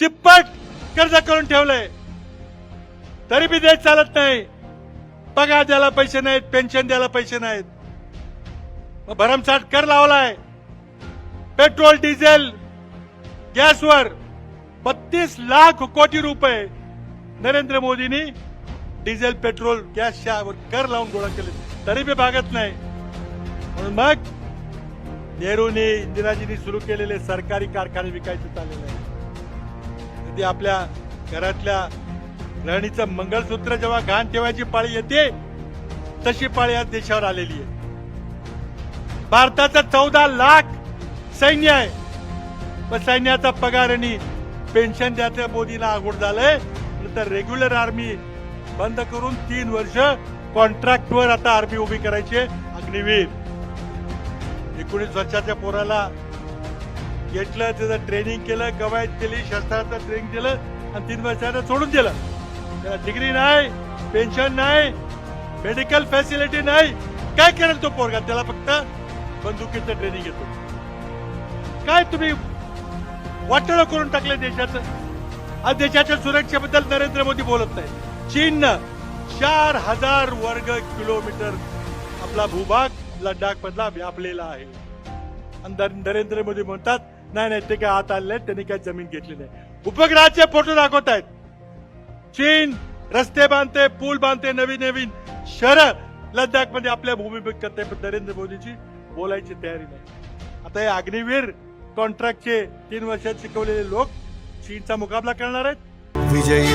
तिप्पट कर्ज करून ठेवलंय. तरी बी देश चालत नाही. पगार द्यायला पैसे नाहीत पेन्शन द्यायला पैसे नाहीत. भरमसाठ कर लावलाय. पेट्रोल डिझेल गॅसवर बत्तीस लाख कोटी रुपये नरेंद्र मोदींनी डिझेल पेट्रोल गॅसच्या वर कर लावून गोळा केले. तरी बी भागत नाही. म्हणून मग नेहरूने इंदिराजींनी सुरू केलेले सरकारी कारखाने विकायचे चाललेले आहे. अगदी आपल्या घरातल्या राणीचं मंगळसूत्र जेव्हा घाण ठेवायची पाळी येते तशी पाळी आज देशावर आलेली आहे. भारताचं चौदा लाख सैन्य आहे. पण सैन्याचा पगार आणि पेन्शन द्यायचं मोदीला अवघड झालंय. नंतर रेग्युलर आर्मी बंद करून तीन वर्ष कॉन्ट्रॅक्टवर आता आर्मी उभी करायची अग्निवीर. एकोणीस वर्षाच्या पोराला घेतलं त्याचं ट्रेनिंग केलं कवायत केली शस्त्राचं ट्रेनिंग केलं आणि तीन वर्षानं सोडून दिलं. त्याला डिग्री नाही पेन्शन नाही मेडिकल फॅसिलिटी नाही. काय करेल तो पोरगा? त्याला फक्त बंदुकीचं ट्रेनिंग येतो. काय तुम्ही वाटोळ करून टाकलं देशाचं? आज देशाच्या सुरक्षेबद्दल नरेंद्र मोदी बोलत नाही चीननं चार हजार वर्ग किलोमीटर आपला भूभाग लडाख मधला व्यापलेला आहे. नरेंद्र मोदी म्हणतात नाही नाही ते काय आत आले त्यांनी काय जमीन घेतली नाही. उपग्रहाचे फोटो दाखवत आहेत. चीन रस्ते बांधते पूल बांधते नवीन नवीन. शहर लद्दाखमध्ये आपल्या भूमिभूत करते पण नरेंद्र मोदीची बोलायची तयारी नाही. आता हे अग्निवीर कॉन्ट्रॅक्टचे तीन वर्षात शिकवलेले लोक चीनचा मुकाबला करणार आहेत. विजयी